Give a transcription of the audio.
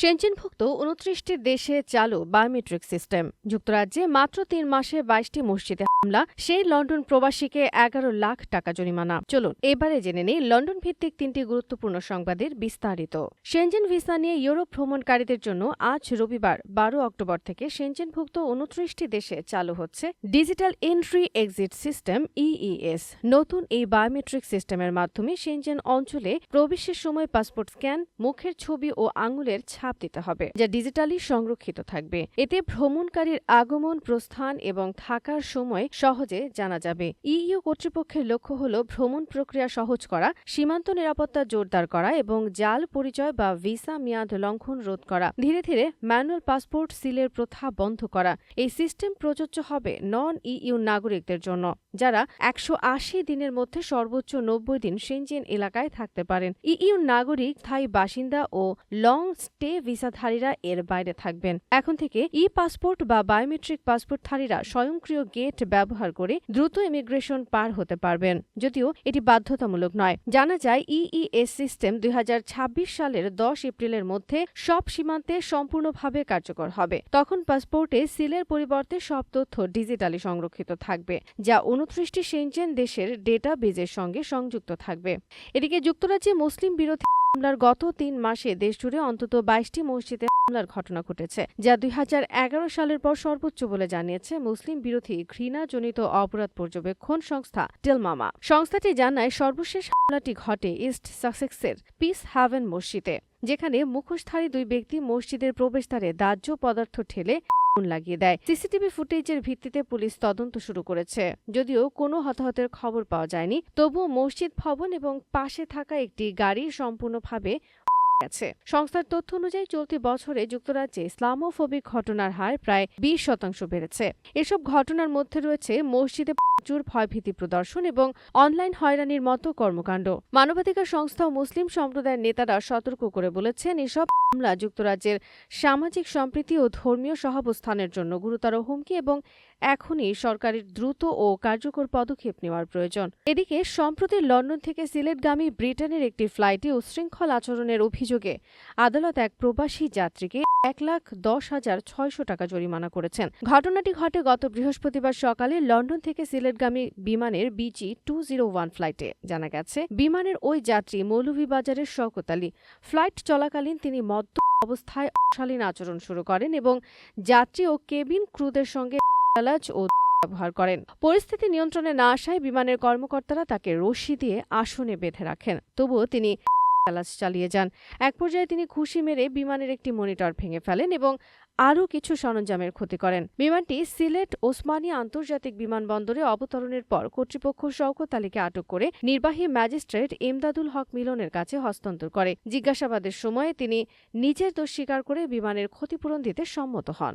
সেনচেনভুক্ত উনত্রিশটি দেশে চালু বায়োমেট্রিক সিস্টেম। যুক্তরাজ্যে মাত্র তিন মাসে বাইশটি মসজিদে হামলা। সেই লন্ডন প্রবাসীকে এগারো লাখ টাকা জরিমানা। চলুন, এবারে জেনে নেই লন্ডন ভিত্তিক তিনটি গুরুত্বপূর্ণ সংবাদের বিস্তারিত। সেনজেন ভিসা নিয়ে ইউরোপ ভ্রমণকারীদের জন্য আজ রবিবার, বারো অক্টোবর থেকে সেনজেনভুক্ত উনত্রিশটি দেশে চালু হচ্ছে digital entry exit system EES নতুন এই বায়োমেট্রিক সিস্টেমের মাধ্যমে সেনজেন অঞ্চলে প্রবেশের সময় পাসপোর্ট স্ক্যান, মুখের ছবি ও আঙুলের ছাপ দিতে হবে, যা ডিজিটালি সংরক্ষিত থাকবে। এতে ভ্রমণকারীর আগমন, প্রস্থান এবং থাকার সময় সহজে জানা যাবে। ইইউ কর্তৃপক্ষের লক্ষ্য হল ভ্রমণ প্রক্রিয়া সহজ করা, সীমান্ত নিরাপত্তা জোরদার করা এবং জাল পরিচয় বা ভিসা মেয়াদ লঙ্ঘন রোধ করা। ধীরে ধীরে ম্যানুয়াল পাসপোর্ট সিলের প্রথা বন্ধ করা। এই সিস্টেম প্রযোজ্য হবে নন ইইউ নাগরিকদের জন্য, যারা একশো আশি দিনের মধ্যে সর্বোচ্চ নব্বই দিন সেনজেন এলাকায় থাকতে পারেন। ইইউ নাগরিক, স্থায়ী বাসিন্দা ও লং স্টে ভিসাধারীরা এর বাইরে থাকবেন। এখন থেকে ই পাসপোর্ট বা বায়োমেট্রিক পাসপোর্টধারীরা স্বয়ংক্রিয় গেট ব্যবহার করে দ্রুত ইমিগ্রেশন পার হতে পারবেন, যদিও এটি বাধ্যতামূলক নয়। জানা যায়, ইইএস সিস্টেম দুই সালের দশ এপ্রিলের মধ্যে সব সীমান্তে সম্পূর্ণভাবে কার্যকর হবে। তখন পাসপোর্টে সিলের পরিবর্তে সব তথ্য ডিজিটালি সংরক্ষিত থাকবে, যা উনত্রিশটি সেনজেন দেশের ডেটা বেজের সঙ্গে সংযুক্ত থাকবে। এদিকে যুক্তরাজ্যে মুসলিম বিরোধী হামলার গত তিন মাসে দেশজুড়ে অন্তত বাইশটি মসজিদে হামলার ঘটনা ঘটেছে, যা দুই সালের পর সর্বোচ্চ বলে জানিয়েছে মুসলিম বিরোধী ঘৃণাজনিত অপরাধ পর্যবেক্ষণ সংস্থা টেলমামা। সংস্থাটি জানায়, সর্বশেষ হামলাটি ঘটে ইস্ট সাসেক্সের পিস হ্যাভেন মসজিদে, যেখানে মুখোশধারী দুই ব্যক্তি মসজিদের প্রবেশদ্বারে দাহ্য পদার্থ ঠেলে লাগিয়ে দেয়। সিসিটিভি ফুটেজের ভিত্তিতে পুলিশ তদন্ত শুরু করেছে। যদিও কোনো হতাহতের খবর পাওয়া যায়নি, তবুও মসজিদ ভবন এবং পাশে থাকা একটি গাড়ি সম্পূর্ণভাবে গেছে সংস্থার তথ্য অনুযায়ী চলতি বছরে যুক্তরাজ্যে ইসলামোফোবিক ঘটনার হার প্রায় বিশ শতাংশ বেড়েছে। এসব ঘটনার মধ্যে রয়েছে মসজিদে প্রচুর ভয়ভীতি প্রদর্শন এবং অনলাইন হয়রানির মতো কর্মকাণ্ড। মানবাধিকার সংস্থা ও মুসলিম সম্প্রদায়ের নেতারা সতর্ক করে বলেছেন, এসব হামলা যুক্তরাজ্যের সামাজিক সম্প্রীতি ও ধর্মীয় সহাবস্থানের জন্য গুরুতর হুমকি এবং এখনই সরকারের দ্রুত ও কার্যকর পদক্ষেপ নেওয়ার প্রয়োজন। এদিকে, সম্প্রতি লন্ডন থেকে সিলেটগামী ব্রিটেনের একটি ফ্লাইটে উচ্ছৃঙ্খল আচরণের অভিযোগে আদালত এক প্রবাসী যাত্রীকে এক লাখ দশ হাজার ছয়শো টাকা জরিমানা করেছেন। ঘটনাটি ঘটে গত বৃহস্পতিবার সকালে লন্ডন থেকে সিলেটগামী বিমানের বিজি টু জিরো ওয়ান ফ্লাইটে। জানা গেছে, বিমানের ওই যাত্রী মৌলভীবাজারের শওকত ফ্লাইট চলাকালীন তিনি মদ্য অবস্থায় অশালীন আচরণ শুরু করেন এবং যাত্রী ও কেবিন ক্রুদের সঙ্গে গালাজ ও ব্যবহার করেন। পরিস্থিতি নিয়ন্ত্রণে না আসায় বিমানের কর্মকর্তারা তাকে রশি দিয়ে আসনে বেঁধে রাখেন। তবুও তিনি গালাজ চালিয়ে যান। এক পর্যায়ে তিনি খুশি মেরে বিমানের একটি মনিটর ভেঙে ফেলেন এবং আরও কিছু সরঞ্জামের ক্ষতি করেন। বিমানটি সিলেট ওসমানী আন্তর্জাতিক বিমানবন্দরে অবতরণের পর কর্তৃপক্ষ শওকত আলীকে আটক করে নির্বাহী ম্যাজিস্ট্রেট ইমদাদুল হক মিলনের কাছে হস্তান্তর করে। জিজ্ঞাসাবাদের সময়ে তিনি নিজের দোষ স্বীকার করে বিমানের ক্ষতিপূরণ দিতে সম্মত হন।